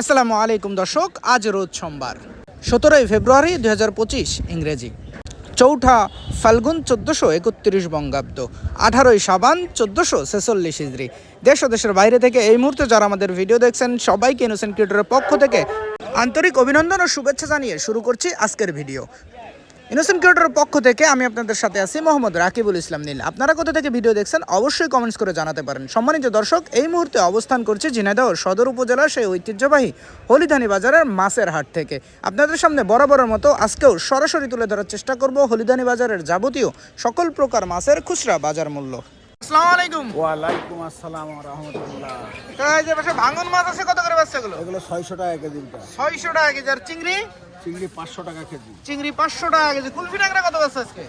আসসালামু আলাইকুম দর্শক, আজ রোজ সোমবার, সতেরোই ফেব্রুয়ারি দু হাজার পঁচিশ ইংরেজি। চৌঠা ফাল্গুন চোদ্দোশো একত্রিশ বঙ্গাব্দ, আঠারোই সাবান চোদ্দোশো ছেচল্লিশ ইজরি দেশ ও দেশের বাইরে থেকে এই মুহূর্তে যারা আমাদের ভিডিও দেখছেন, সবাইকে ইনোসেন্ট ক্রিয়েটরের পক্ষ থেকে আন্তরিক অভিনন্দন ও শুভেচ্ছা জানিয়ে শুরু করছি আজকের ভিডিও। ইনোসেন্ট ক্রিয়েটরের পক্ষ থেকে আমি আপনাদের সাথে আছি মোহাম্মদ রাকিবুল ইসলাম নীল। আপনারা কোথা থেকে ভিডিও দেখছেন অবশ্যই কমেন্টস করে জানাতে পারেন। সম্মানিত দর্শক, এই মুহূর্তে অবস্থান করছে ঝিনাইদহ সদর উপজেলার সেই ঐতিহ্যবাহী হলিধানি বাজারের মাছের হাট থেকে। আপনাদের সামনে বরাবরের মতো আজকেও সরাসরি তুলে ধরার চেষ্টা করব হলিধানি বাজারের যাবতীয় সকল প্রকার মাছের খুচরা বাজার মূল্য। আসসালামু আলাইকুম। ওয়ালাইকুম আসসালাম রহমতুল্লাহ। এই যে পাশে ভাঙন মাছ আছে কত করে বেচছে এগুলো? এগুলো ছয়শো টাকা কেজিটা ছয়শো টাকা কেজি। আর চিংড়ি? চিংড়ি পাঁচশো টাকা কেজি। চিংড়ি পাঁচশো টাকা কেজি। কুলফি ট্যাংরা কত বেচছে আজকে?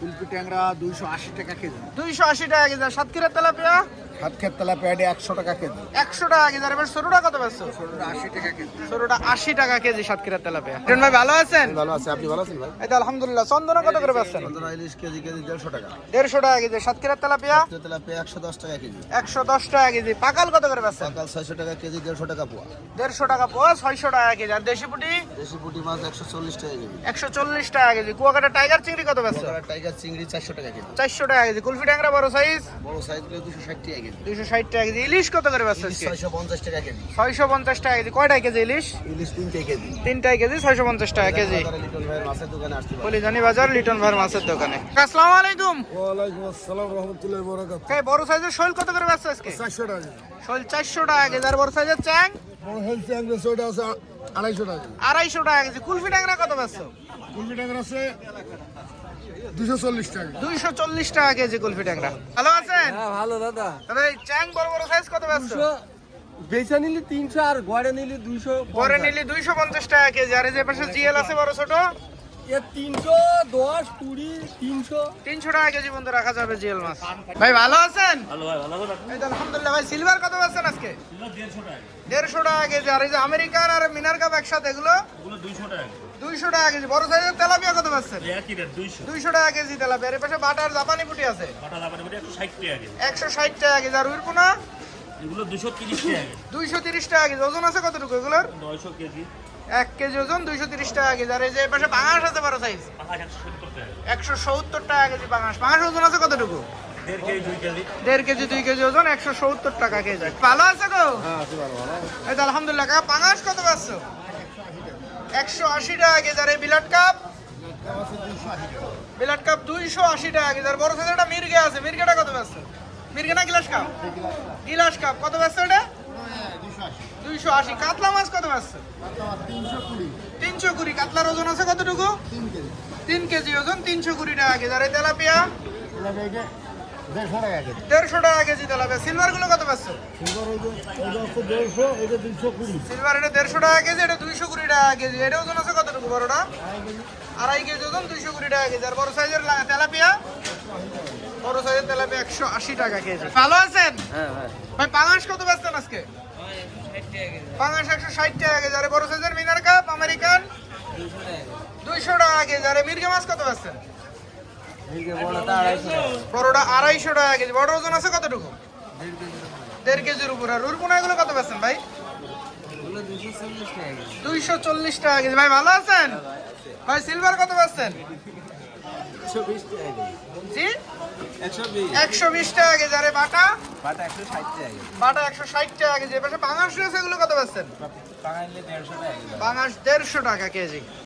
কুলপি ট্যাংরা দুইশো আশি টাকা কেজি দুইশো আশি টাকা কেজি সাতক্ষীরার তেলাপিয়া হাত খেত তেলা একশো টাকা কেজি একশো টাকা কেজি আর এবার ষোলোটা কত বেচছো ষোলোটা আশি টাকা কেজি ষোলোটা আশি টাকা কেজি সাতক্ষীরার তেলাপিয়া ট্রেন ভাই ভালো আছেন ভালো আছে আপনি ভালো আছেন ভাই এই তো আলহামদুলিল্লাহ চন্দনা কত করে বেচছেন পনেরো ইলিশ কেজি কেজি দেড়শো টাকা দেড়শো টাকা কেজি সাতক্ষীরার তেলাপিয়া তেলাপিয়া একশো দশ টাকা কেজি একশো দশ টাকা কেজি পাকাল কত করে বেচছেন সকাল ছয়শো টাকা কেজি দেড়শো টাকা পোয়া দেড়শো টাকা পোয়া ছয়শো টাকা কেজি আর দেশি পুটি দেশি পুঁটি মাছ একশো চল্লিশ টাকা কেজি একশো চল্লিশ টাকা কেজি কুয়াকাটা টাইগার চিংড়ি কত বেচছো বকারা টাইগার চিংড়ি চারশো টাকা কেজি। চারশো টাকা কেজি। কুলফি ট্যাংরা বড় সাইজ বড় সাইজগুলো দুশো ষাট টাকা কেজি। দুইশো ষাট টাকা কেজি। ইলিশ কত করে বেচছো ইলিশ ছয়শো পঞ্চাশ টাকা কেজি। ছয়শো পঞ্চাশ টাকা কেজি। কয়টা কেজি ইলিশ? ইলিশ তিনটে কেজি। তিনটাই কেজি ছয়শো পঞ্চাশ টাকা কেজি। বাজারে লিটন ভাইয়ের মাছের দোকানে আসতে পারে বাজার লিটন ভাইয়ের মাছের দোকানে। আসসালামু আলাইকুম। ওয়ালাইকুম আসসালাম রহমতুল্লাহ বরাকাত কে বড় সাইজের শৈল কত করে বেচছো আজকে? চারশো টাকা শৈল চারশো টাকা কেজি। আর বড় সাইজের চ্যাং? বড় হেলথ ট্যাঙ্ক ওটা আছে আড়াইশো টাকা আড়াইশো টাকা কেজি। কুলফি ট্যাংরা কত বেচছো? কুলফি ট্যাংরা আছে দুশো চল্লিশ টাকা দুইশো চল্লিশ টাকা কেজি কুলফি ট্যাংরা। ভালো আছেন? হ্যাঁ ভালো দাদা। তবে এই চ্যাং বড় বড় সাইজ কত বেচছো? বেচা নিলে তিনশো আর গড়ে নিলে দুইশো পরে নিলি দুইশো পঞ্চাশ টাকা কেজি। আর এই যে পাশে জিএল আছে বড় ছোট? তিনশো দশ কুড়ি তিনশো। তিনশো টাকা কেজি পর্যন্ত রাখা যাবে জিএল মাছ। ভাই ভালো আছেন? আলহামদুলিল্লাহ ভাই সিলভার কত পাচ্ছেন আজকে? দেড়শো টাকা কেজি। আর এই যে আমেরিকান আর মিনার কাপ একসাথে এগুলো? দুইশো টাকা কেজি। বড় সাইজের তেলাপিয়া কত পাচ্ছেন? দুইশো। টাকা কেজি তেলাপিয়া আর এই পাশে বাটার জাপানি পুটি আছে। একশো ষাট টাকা কেজি। আর উইরপুনা এগুলো দুশো তিরিশ টাকা দুইশো তিরিশ টাকা কেজি ওজন আছে কতটুকু এগুলোর? নয়শো কেজি। এক কেজি ওজন দুইশো তিরিশ টাকা কেজি। আর এই যে পাশে বাঙাশ আছে বড় সাইজ একশো সত্তর টাকা কেজি। বাঙাশ বাঙাশ ওজন আছে কতটুকু? দেড় কেজি দুই কেজি। ওজন একশো সত্তর টাকা কেজি। ভালো আছে তো এই তো আলহামদুলিল্লাহ। কাকা পাঙাশ কত পাচ্ছ? একশো আশি টাকা কেজি। আর এই বিলাট কাপ? বিলাট কাপ দুইশো আশি টাকা কেজি। আর বড় সাইজের একটা মির্গে আছে। মির্গেটা কত পাচ্ছ? মির্গে না গিলাস কাপ? গিলাস কাপ। কত পাচ্ছ এটা? দুইশো আশি। কাতলা মাছ কত পাচ্ছ তিনশো কুড়ি। কাতলার ওজন আছে কতটুকু? তিন কেজি ওজন, তিনশো কুড়ি টাকা কেজি। আর এই তেলাপিয়া? দেড়শো টাকা কেজি তেলাপিয়া। সিলভার কত পাচ্ছ? সিলভার এটা দেড়শো টাকা কেজি, এটা দুইশো কুড়ি টাকা কেজি। এটা ওজন আছে কতটুকু বড়টা? আড়াই কেজি। ওজন, দুইশো কুড়ি টাকা কেজি। আর বড় সাইজের তেলাপিয়া? বড় সাইজের তেলাপিয়া একশো আশি টাকা কেজি ভালো আছেন? হ্যাঁ হ্যাঁ। ভাই পাঙাশ কত বেচছেন আজকে? পাঙাশ একশো ষাট টাকা কেজি। আর বড় সাইজের মিনার কাপ আমেরিকান? দুইশো টাকা কেজি। আর মির্গে মাছ কত বেচছেন বড়টা আড়াইশো টাকা কেজি। বড় ওজন আছে কতটুকু? দেড় কেজির উপর। আর রুরপুনা এগুলো কত বেচছেন ভাই? দুইশো চল্লিশ টাকা কেজি। ভাই ভালো আছেন? ভাই সিলভার কত পাচ্ছেন জি একশো বিশ টাকা কেজি। আরে বাটা? বাটা একশো ষাট টাকা কেজি। এপাশে বাঙাশ রয়েছে এগুলো কত পাচ্ছেন? বাঙাশ দেড়শো টাকা কেজি।